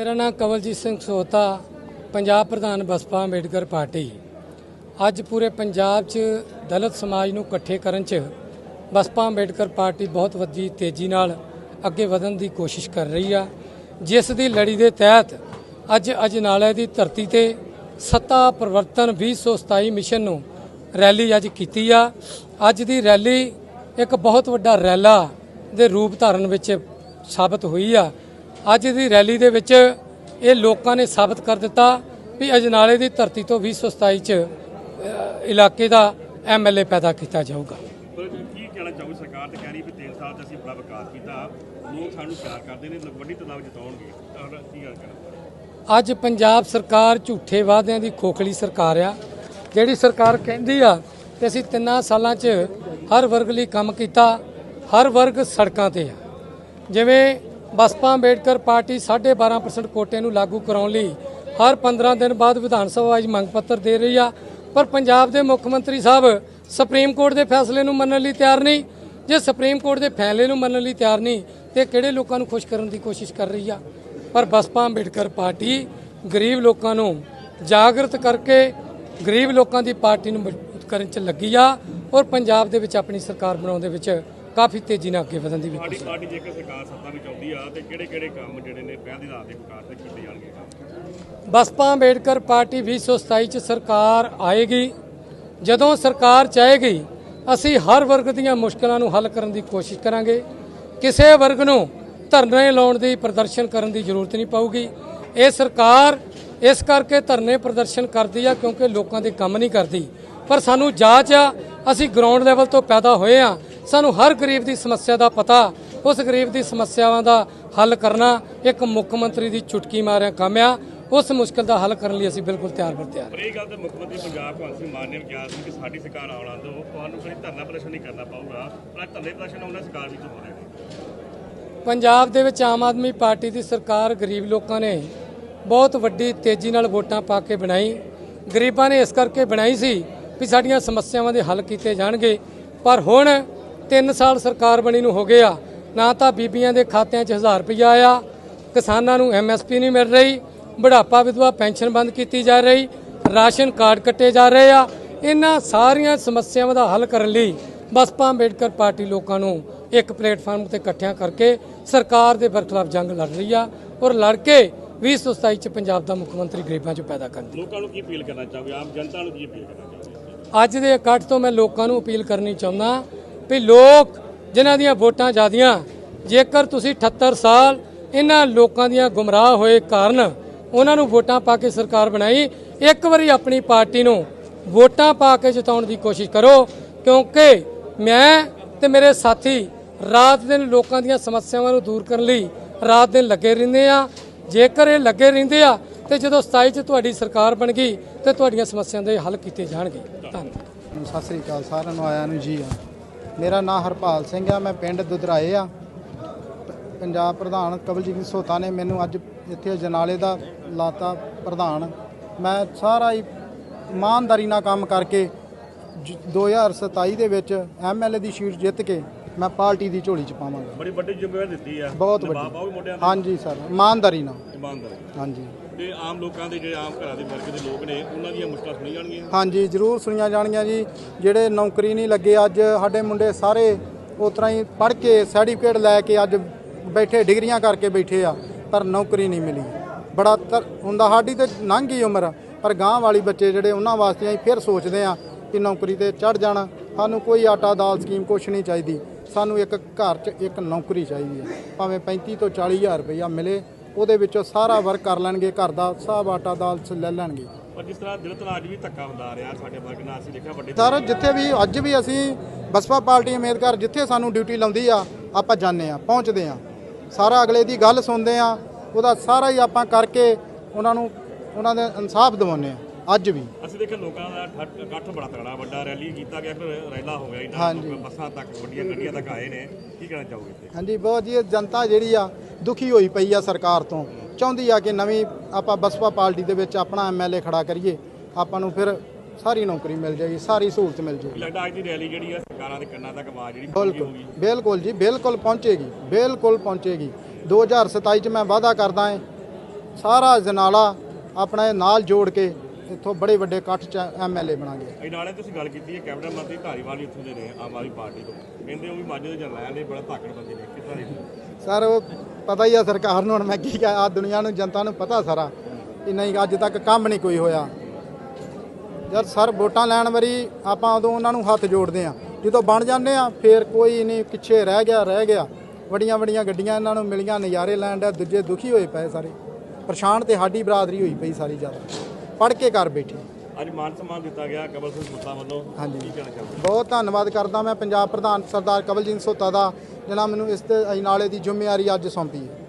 ਮੇਰਾ ਨਾਮ ਕਵਲਜੀਤ ਸਿੰਘ ਸੋਤਾ, ਪੰਜਾਬ ਪ੍ਰਧਾਨ ਬਸਪਾ ਅੰਬੇਡਕਰ ਪਾਰਟੀ। ਅੱਜ ਪੂਰੇ ਪੰਜਾਬ 'ਚ ਦਲਿਤ ਸਮਾਜ ਨੂੰ ਇਕੱਠੇ ਕਰਨ 'ਚ ਬਸਪਾ ਅੰਬੇਡਕਰ ਪਾਰਟੀ ਬਹੁਤ ਵੱਡੀ ਤੇਜ਼ੀ ਨਾਲ ਅੱਗੇ ਵਧਣ ਦੀ ਕੋਸ਼ਿਸ਼ ਕਰ ਰਹੀ ਆ। ਜਿਸ ਦੀ ਲੜੀ ਦੇ ਤਹਿਤ ਅੱਜ ਅਜਨਾਲੇ ਦੀ ਧਰਤੀ ਤੇ ਸੱਤਾ ਪਰਿਵਰਤਨ 2027 ਮਿਸ਼ਨ ਨੂੰ ਰੈਲੀ ਅੱਜ ਕੀਤੀ ਆ। ਅੱਜ ਦੀ ਰੈਲੀ ਇੱਕ ਬਹੁਤ ਵੱਡਾ ਰੈਲਾ ਦੇ ਰੂਪ ਧਾਰਨ ਵਿੱਚ ਸਾਬਤ ਹੋਈ ਆ। ਅੱਜ ਦੀ ਰੈਲੀ ਦੇ ਵਿੱਚ ਇਹ ਲੋਕਾਂ ਨੇ ਸਾਬਤ ਕਰ ਦਿੱਤਾ ਵੀ ਅਜਨਾਲੇ ਦੀ ਧਰਤੀ ਤੋਂ 2027 ਚ ਇਲਾਕੇ ਦਾ ਐਮਐਲਏ ਪੈਦਾ ਕੀਤਾ ਜਾਊਗਾ। ਪਰ ਕੀ ਕਹਿਣਾ ਚਾਹੋ ਸਰਕਾਰ ਤੇ? ਕਹਿ ਰਹੀ ਵੀ 3 ਸਾਲ 'ਚ ਅਸੀਂ ਬੜਾ ਵਿਕਾਸ ਕੀਤਾ। ਲੋਕ ਸਾਨੂੰ ਪਿਆਰ ਕਰਦੇ ਨੇ ਲੋਕ ਵੱਡੀ ਤਦਾਦ ਜਿਤਾਉਣਗੇ। ਤਾਂ ਕੀ ਗੱਲ ਕਰਾਂ ਅੱਜ ਪੰਜਾਬ ਸਰਕਾਰ ਝੂਠੇ ਵਾਅਦਿਆਂ ਦੀ ਖੋਖਲੀ ਸਰਕਾਰ ਆ। ਜਿਹੜੀ ਸਰਕਾਰ ਕਹਿੰਦੀ ਆ ਕਿ ਅਸੀਂ ਤਿੰਨਾਂ ਸਾਲਾਂ 'ਚ ਹਰ ਵਰਗ ਲਈ ਕੰਮ ਕੀਤਾ ਹਰ ਵਰਗ ਸੜਕਾਂ ਤੇ ਆ। ਜਿਵੇਂ ਬਸਪਾ ਅੰਬੇਡਕਰ ਪਾਰਟੀ 12.5% ਕੋਟੇ ਨੂੰ ਲਾਗੂ ਕਰਾਉਣ ਲਈ ਹਰ 15 ਦਿਨ ਬਾਅਦ ਵਿਧਾਨ ਸਭਾ ਵਿੱਚ ਮੰਗ ਪੱਤਰ ਦੇ ਰਹੀ ਆ। ਪਰ ਪੰਜਾਬ ਦੇ ਮੁੱਖ ਮੰਤਰੀ ਸਾਹਿਬ ਸੁਪਰੀਮ ਕੋਰਟ ਦੇ ਫੈਸਲੇ ਨੂੰ ਮੰਨਣ ਲਈ ਤਿਆਰ ਨਹੀਂ। ਜੇ ਸੁਪਰੀਮ ਕੋਰਟ ਦੇ ਫੈਸਲੇ ਨੂੰ ਮੰਨਣ ਲਈ ਤਿਆਰ ਨਹੀਂ, ਤੇ ਕਿਹੜੇ ਲੋਕਾਂ ਨੂੰ ਖੁਸ਼ ਕਰਨ ਦੀ ਕੋਸ਼ਿਸ਼ ਕਰ ਰਹੀ ਆ? ਪਰ ਬਸਪਾ ਅੰਬੇਡਕਰ ਪਾਰਟੀ ਗਰੀਬ ਲੋਕਾਂ ਨੂੰ ਜਾਗਰਤ ਕਰਕੇ ਗਰੀਬ ਲੋਕਾਂ ਦੀ ਪਾਰਟੀ ਨੂੰ ਮਜ਼ਬੂਤ ਕਰਨ 'ਚ ਲੱਗੀ ਆ ਔਰ ਪੰਜਾਬ ਦੇ ਵਿੱਚ ਆਪਣੀ ਸਰਕਾਰ ਬਣਾਉਣ ਦੇ ਵਿੱਚ ਕਾਫੀ ਤੇਜ਼ੀ ਨਾਲ ਅੱਗੇ ਵਧਣ ਦੀ ਵੀ ਸਾਡੀ ਪਾਰਟੀ ਜੇਕਰ ਸਰਕਾਰ ਸੱਤਾ ਵਿੱਚ ਆਉਂਦੀ ਆ ਤੇ ਕਿਹੜੇ ਕਿਹੜੇ ਕੰਮ ਜਿਹੜੇ ਨੇ ਪਹਿਲ ਦੀ ਰਾਤ ਦੇ ਵਿਕਾਸ ਤੇ ਕੀਤੇ ਜਾਣਗੇ? ਬਸਪਾ ਅੰਬੇਡਕਰ ਪਾਰਟੀ 2027 ਚ ਸਰਕਾਰ ਆਏਗੀ। ਜਦੋਂ ਸਰਕਾਰ ਚਾਹੇਗੀ ਅਸੀਂ ਹਰ ਵਰਗ ਦੀਆਂ ਮੁਸ਼ਕਲਾਂ ਨੂੰ ਹੱਲ ਕਰਨ ਦੀ ਕੋਸ਼ਿਸ਼ ਕਰਾਂਗੇ। ਕਿਸੇ ਵਰਗ ਨੂੰ ਧਰਨੇ ਲਾਉਣ ਦੀ ਪ੍ਰਦਰਸ਼ਨ ਕਰਨ ਦੀ ਜ਼ਰੂਰਤ ਨਹੀਂ ਪਊਗੀ। ਇਹ ਸਰਕਾਰ ਇਸ ਕਰਕੇ ਧਰਨੇ ਪ੍ਰਦਰਸ਼ਨ ਕਰਦੀ ਆ ਕਿਉਂਕਿ ਲੋਕਾਂ ਦੇ ਕੰਮ ਨਹੀਂ ਕਰਦੀ। ਪਰ ਸਾਨੂੰ ਜਾਂਚ ਆ ਅਸੀਂ ਗਰਾਊਂਡ ਲੈਵਲ ਤੋਂ ਪੈਦਾ ਹੋਏ ਆ। ਸਾਨੂੰ ਹਰ ਗਰੀਬ ਦੀ ਸਮੱਸਿਆ ਦਾ ਪਤਾ ਉਸ ਗਰੀਬ ਦੀ ਸਮੱਸਿਆਵਾਂ ਦਾ ਹੱਲ ਕਰਨਾ ਇੱਕ ਮੁੱਖ ਮੰਤਰੀ ਦੀ ਚੁਟਕੀ ਮਾਰਿਆ ਕੰਮ ਆ। ਉਸ ਮੁਸ਼ਕਲ ਦਾ ਹੱਲ ਕਰਨ ਲਈ ਅਸੀਂ ਬਿਲਕੁਲ ਤਿਆਰ ਬਰ ਤਿਆਰ। ਇਹ ਗੱਲ ਤੇ ਮੁੱਖ ਮੰਤਰੀ ਪੰਜਾਬ ਭਗਵੰਤ ਸਿੰਘ ਮਾਨ ਨੇ ਵੀ ਕਿਹਾ ਸੀ ਕਿ ਸਾਡੀ ਸਰਕਾਰ ਆਉਣ ਦੋ ਤੁਹਾਨੂੰ ਕੋਈ ਧਰਨਾ ਪ੍ਰਦਰਸ਼ਨ ਨਹੀਂ ਕਰਨਾ ਪਊਗਾ ਪਰ ਧਰਨੇ ਪ੍ਰਦਰਸ਼ਨ ਉਹਨਾਂ ਸਰਕਾਰ ਵਿੱਚ ਹੋ ਰਹੇ ਨੇ। ਪੰਜਾਬ ਦੇ ਵਿੱਚ ਆਮ ਆਦਮੀ ਪਾਰਟੀ ਦੀ ਸਰਕਾਰ ਗਰੀਬ ਲੋਕਾਂ ਨੇ ਬਹੁਤ ਵੱਡੀ ਤੇਜ਼ੀ ਨਾਲ ਵੋਟਾਂ ਪਾ ਕੇ ਬਣਾਈ। ਗਰੀਬਾਂ ਨੇ ਇਸ ਕਰਕੇ ਬਣਾਈ ਸੀ ਵੀ ਸਾਡੀਆਂ ਸਮੱਸਿਆਵਾਂ ਦੇ ਹੱਲ ਕੀਤੇ ਜਾਣਗੇ। ਪਰ ਹੁਣ 3 ਸਾਲ ਸਰਕਾਰ ਬਣੀ ਨੂੰ ਹੋ ਗਏ ਆ ਨਾ ਤਾਂ ਬੀਬੀਆਂ ਦੇ ਖਾਤਿਆਂ 'ਚ 1000 ਰੁਪਇਆ ਆਇਆ ਕਿਸਾਨਾਂ ਨੂੰ ਐਮਐਸਪੀ ਨਹੀਂ ਮਿਲ ਰਹੀ ਬੁਢਾਪਾ ਵਿਧਵਾ ਪੈਨਸ਼ਨ ਬੰਦ ਕੀਤੀ ਜਾ ਰਹੀ ਰਾਸ਼ਨ ਕਾਰਡ ਕੱਟੇ ਜਾ ਰਹੇ ਆ ਇਹਨਾਂ ਸਾਰੀਆਂ ਸਮੱਸਿਆਵਾਂ ਦਾ ਹੱਲ ਕਰਨ ਲਈ ਬਸਪਾ ਅੰਬੇਡਕਰ ਪਾਰਟੀ ਲੋਕਾਂ ਨੂੰ ਇੱਕ ਪਲੇਟਫਾਰਮ ਤੇ ਇਕੱਠਿਆਂ ਕਰਕੇ ਸਰਕਾਰ ਦੇ ਬਰਖਲਾਫ ਜੰਗ ਲੜ ਰਹੀ ਆ ਔਰ ਲੜ ਕੇ 2027 ਚ ਪੰਜਾਬ ਦਾ ਮੁੱਖ ਮੰਤਰੀ ਗਰੀਬਾਂ ਚੋਂ ਪੈਦਾ ਕਰਨ ਦੀ ਲੋਕਾਂ ਨੂੰ ਕੀ ਅਪੀਲ ਕਰਨਾ ਚਾਹੋਗੇ? ਆਮ ਜਨਤਾ ਨੂੰ ਕੀ ਅਪੀਲ ਕਰਨਾ ਚਾਹੋਗੇ? ਅੱਜ ਦੇ ਇਕੱਠ ਤੋਂ ਮੈਂ ਲੋਕਾਂ ਨੂੰ ਅਪੀਲ ਕਰਨੀ ਚਾਹੁੰਦਾ ਵੀ ਲੋਕ ਜਿਨ੍ਹਾਂ ਦੀਆਂ ਵੋਟਾਂ ਜ਼ਿਆਦੀਆਂ ਜੇਕਰ ਤੁਸੀਂ 78 ਸਾਲ ਇਹਨਾਂ ਲੋਕਾਂ ਦੀਆਂ ਗੁੰਮਰਾਹ ਹੋਏ ਕਾਰਨ ਉਹਨਾਂ ਨੂੰ ਵੋਟਾਂ ਪਾ ਕੇ ਸਰਕਾਰ ਬਣਾਈ, ਇੱਕ ਵਾਰੀ ਆਪਣੀ ਪਾਰਟੀ ਨੂੰ ਵੋਟਾਂ ਪਾ ਕੇ ਜਿਤਾਉਣ ਦੀ ਕੋਸ਼ਿਸ਼ ਕਰੋ, ਕਿਉਂਕਿ ਮੈਂ ਤੇ ਮੇਰੇ ਸਾਥੀ ਰਾਤ ਦਿਨ ਲੋਕਾਂ ਦੀਆਂ ਸਮੱਸਿਆਵਾਂ ਨੂੰ ਦੂਰ ਕਰਨ ਲਈ ਰਾਤ ਦਿਨ ਲੱਗੇ ਰਹਿੰਦੇ ਆ ਜੇਕਰ ਇਹ ਲੱਗੇ ਰਹਿੰਦੇ ਆ, ਤੇ ਜਦੋਂ 27 ਚ ਤੁਹਾਡੀ ਸਰਕਾਰ ਬਣ ਗਈ, ਤੇ ਤੁਹਾਡੀਆਂ ਸਮੱਸਿਆਵਾਂ ਦੇ ਹੱਲ ਕੀਤੇ ਜਾਣਗੇ। ਧੰਨਵਾਦ। ਸਤਿ ਸ੍ਰੀ ਅਕਾਲ, ਸਾਰਿਆਂ ਨੂੰ, ਆਇਆਂ ਨੂੰ, ਜੀ ਆ ਮੇਰਾ ਨਾਮ ਹਰਪਾਲ ਸਿੰਘ ਆ, ਮੈਂ ਪਿੰਡ ਦੁਦਰਾਏ ਆ। ਪੰਜਾਬ ਪ੍ਰਧਾਨ ਕਵਲਜੀਤ ਸੋਤਾ ਨੇ ਮੈਨੂੰ ਅੱਜ ਇੱਥੇ ਜਨਾਲੇ ਦਾ ਲਾਤਾ ਪ੍ਰਧਾਨ। ਮੈਂ ਸਾਰਾ ਹੀ ਇਮਾਨਦਾਰੀ ਨਾਲ ਕੰਮ ਕਰਕੇ ਜ- 2027 ਦੇ ਵਿੱਚ ਐਮਐਲਏ ਦੀ ਸੀਟ ਜਿੱਤ ਕੇ ਮੈਂ ਪਾਰਟੀ ਦੀ ਝੋਲੀ ਚ ਪਾਵਾਂਗਾ। ਬੜੀ ਵੱਡੀ ਜ਼ਿੰਮੇਵਾਰੀ ਦਿੱਤੀ ਆ। ਬਹੁਤ ਵੱਡੀ। ਪਾਓਗੇ ਮੋਢਿਆਂ ਤੇ ਹਾਂਜੀ ਸਰ ਇਮਾਨਦਾਰੀ ਨਾਲ। ਇਮਾਨਦਾਰੀ ਹਾਂਜੀ। ਤੇ ਆਮ ਲੋਕਾਂ ਦੇ ਜਿਹੜੇ ਆਮ ਘਰਾਂ ਦੇ ਵਰਗ ਦੇ ਲੋਕ ਨੇ ਉਹਨਾਂ ਦੀਆਂ ਮੁਸ਼ਕਲਾਂ ਸੁਣੀ ਜਾਣਗੀਆਂ? ਹਾਂਜੀ ਜ਼ਰੂਰ ਸੁਣੀਆਂ ਜਾਣਗੀਆਂ ਜੀ। ਜਿਹੜੇ ਨੌਕਰੀ ਨਹੀਂ ਲੱਗੇ ਅੱਜ ਸਾਡੇ ਮੁੰਡੇ ਸਾਰੇ ਉਸ ਤਰ੍ਹਾਂ ਹੀ ਪੜ੍ਹ ਕੇ ਸਰਟੀਫਿਕੇਟ ਲੈ ਕੇ ਅੱਜ ਬੈਠੇ ਡਿਗਰੀਆਂ ਕਰਕੇ ਬੈਠੇ ਆ ਪਰ ਨੌਕਰੀ ਨਹੀਂ ਮਿਲੀ। ਬੜਾ ਤਰ ਹੁੰਦਾ ਸਾਡੀ ਤੇ ਲੰਘ ਗਈ ਉਮਰ ਪਰ ਗਾਂ ਵਾਲੀ ਬੱਚੇ ਜਿਹੜੇ ਉਹਨਾਂ ਵਾਸਤੇ ਅਸੀਂ ਫਿਰ ਸੋਚਦੇ ਆ ਕਿ ਨੌਕਰੀ ਤੇ ਚੜ ਜਾਣਾ। ਸਾਨੂੰ ਕੋਈ ਆਟਾ ਦਾਲ ਸਕੀਮ ਕੁਛ ਨਹੀਂ ਚਾਹੀਦੀ। ਸਾਨੂੰ ਇੱਕ ਘਰ 'ਚ ਇੱਕ ਨੌਕਰੀ ਚਾਹੀਦੀ ਹੈ। ਭਾਵੇਂ 35 ਤੋਂ 40 ਹਜ਼ਾਰ ਰੁਪਈਆ ਮਿਲੇ ਉਹਦੇ ਵਿੱਚੋਂ ਸਾਰਾ ਵਰਕ ਕਰ ਲੈਣਗੇ ਘਰ ਦਾ ਸਭ ਆਟਾ ਦਾਲ ਲੈ ਲੈਣਗੇ। ਪਰ ਜਿਸ ਤਰ੍ਹਾਂ ਦਿਲ ਤਨਾਜ ਵੀ ਧੱਕਾ ਹੁੰਦਾ ਆ ਰਿਹਾ ਸਾਡੇ ਵਰਗ ਨਾਲ ਅਸੀਂ ਦੇਖਿਆ ਵੱਡੇ ਸਰ ਜਿੱਥੇ ਵੀ ਅੱਜ ਵੀ ਅਸੀਂ ਬਸਪਾ ਪਾਰਟੀ ਉਮੀਦਵਾਰ ਜਿੱਥੇ ਸਾਨੂੰ ਡਿਊਟੀ ਲਾਉਂਦੀ ਆ ਆਪਾਂ ਜਾਂਦੇ ਆ ਪਹੁੰਚਦੇ ਆ ਸਾਰਾ ਅਗਲੇ ਦੀ ਗੱਲ ਸੁਣਦੇ ਆ ਉਹਦਾ ਸਾਰਾ ਹੀ ਆਪਾਂ ਕਰਕੇ ਉਹਨਾਂ ਨੂੰ ਉਹਨਾਂ ਦੇ ਇਨਸਾਫ ਦਿਵਾਉਂਦੇ ਆ ਅੱਜ ਵੀ। ਅਸੀਂ ਦੇਖਿਆ ਲੋਕਾਂ ਦਾ ਠੱਠ- ਇਕੱਠ ਬੜਾ ਤਗੜਾ ਵੱਡਾ ਰੈਲੀ ਕੀਤਾ ਗਿਆ ਫਿਰ ਰੈਲਾ ਹੋ ਗਿਆ ਇਹਨਾਂ ਹਾਂਜੀ। ਬੱਸਾਂ ਤੱਕ ਵੱਡੀਆਂ ਗੱਡੀਆਂ ਤੱਕ ਆਏ ਨੇ। ਕੀ ਕਹਿਣਾ ਚਾਹੋਗੇ ਇੱਥੇ? ਹਾਂਜੀ ਬਹੁਤ ਜੀ ਇਹ ਜਨਤਾ ਜਿਹੜੀ ਆ ਦੁਖੀ ਹੋਈ ਪਈ ਆ ਸਰਕਾਰ ਤੋਂ। ਚਾਹੁੰਦੀ ਆ ਕਿ ਨਵੀਂ ਆਪਾਂ ਬਸਪਾ ਪਾਰਟੀ ਦੇ ਵਿੱਚ ਆਪਣਾ ਐਮਐਲਏ ਖੜਾ ਕਰੀਏ। ਆਪਾਂ ਨੂੰ ਫਿਰ ਸਾਰੀ ਨੌਕਰੀ ਮਿਲ ਜਾਏਗੀ ਸਾਰੀ ਸਹੂਲਤ ਮਿਲ ਜਾਏਗੀ। ਲੱਗਦਾ ਅੱਜ ਦੀ ਰੈਲੀ ਜਿਹੜੀ ਆ ਸਰਕਾਰਾਂ ਦੇ ਕੰਨਾਂ ਤੱਕ ਆਵਾਜ਼ ਜਿਹੜੀ ਪਹੁੰਚੀ ਬਿਲਕੁਲ ਹੋਊਗੀ? ਬਿਲਕੁਲ ਜੀ ਬਿਲਕੁਲ ਪਹੁੰਚੇਗੀ ਬਿਲਕੁਲ ਪਹੁੰਚੇਗੀ। 2027 ਚ ਮੈਂ ਵਾਅਦਾ ਕਰਦਾ ਹਾਂ ਸਾਰਾ ਜਨਾਲਾ ਆਪਣਾ ਨਾਲ ਜੋੜ ਕੇ ਇੱਥੋਂ ਬੜੇ ਵੱਡੇ ਇਕੱਠ ਚ ਐਮਐਲਏ ਬਣਾਂਗੇ। ਇਹ ਨਾਲੇ ਤੁਸੀਂ ਗੱਲ ਕੀਤੀ ਹੈ ਕੈਬਨਿਟ ਮੰਤਰੀ ਧਾਰੀਵਾਲ ਵੀ ਇੱਥੋਂ ਦੇ ਨੇ ਆਮ ਆਦਮੀ ਪਾਰਟੀ ਤੋਂ। ਕਹਿੰਦੇ ਉਹ ਵੀ ਮਾਝੇ ਦੇ ਜਰਨੈਲ ਨੇ ਬੜਾ ਤਾਕੜ ਬੰਦੇ ਨੇ ਕਿੱਦਾਂ ਦੇ ਸਰ ਉਹ ਪਤਾ ਹੀ ਆ ਸਰਕਾਰ ਨੂੰ ਹੁਣ ਮੈਂ ਕੀ ਕਹਾਂ ਆ ਦੁਨੀਆ ਨੂੰ ਜਨਤਾ ਨੂੰ ਪਤਾ ਸਾਰਾ ਕਿ ਨਹੀਂ ਅੱਜ ਤੱਕ ਕੰਮ ਨਹੀਂ ਕੋਈ ਹੋਇਆ। ਜਦ ਸਰ ਵੋਟਾਂ ਲੈਣ ਵਾਰੀ ਆਪਾਂ ਉਦੋਂ ਉਹਨਾਂ ਨੂੰ ਹੱਥ ਜੋੜਦੇ ਆ ਜਦੋਂ ਬਣ ਜਾਂਦੇ ਆ ਫੇਰ ਕੋਈ ਨਹੀਂ ਪਿੱਛੇ ਰਹਿ ਗਿਆ ਰਹਿ ਗਿਆ। ਵੱਡੀਆਂ ਵੱਡੀਆਂ ਗੱਡੀਆਂ ਇਹਨਾਂ ਨੂੰ ਮਿਲੀਆਂ ਨਜ਼ਾਰੇ ਲੈਣ ਦਾ ਦੂਜੇ ਦੁਖੀ ਹੋਏ ਪਏ ਸਾਰੇ। ਪਰੇਸ਼ਾਨ ਤੇ ਸਾਡੀ ਬਰਾਦਰੀ ਹੋਈ ਪਈ ਸਾਰੀ ਜ਼ਿਆਦਾ। ਪੜ ਕੇ ਘਰ ਬੈਠੇ। ਅੱਜ ਮਾਨ ਸਨਮਾਨ ਦਿੱਤਾ ਗਿਆ ਕਮਲ ਸਿੰਘ ਸੁੱਤਾ ਵੱਲੋਂ। ਹਾਂਜੀ। ਕੀ ਕਹਿਣਾ ਚਾਹੁੰਦੇ ਬਹੁਤ ਧੰਨਵਾਦ ਕਰਦਾ ਮੈਂ ਪੰਜਾਬ ਪ੍ਰਧਾਨ ਸਰਦਾਰ ਕਵਲਜੀਤ ਸੋਤਾ ਦਾ ਜਿਹਨਾਂ ਮੈਨੂੰ ਇਸ ਤੇ ਨਾਲੇ ਦੀ ਜ਼ਿੰਮੇਵਾਰੀ ਅੱਜ ਸੌਂਪੀ ਹੈ।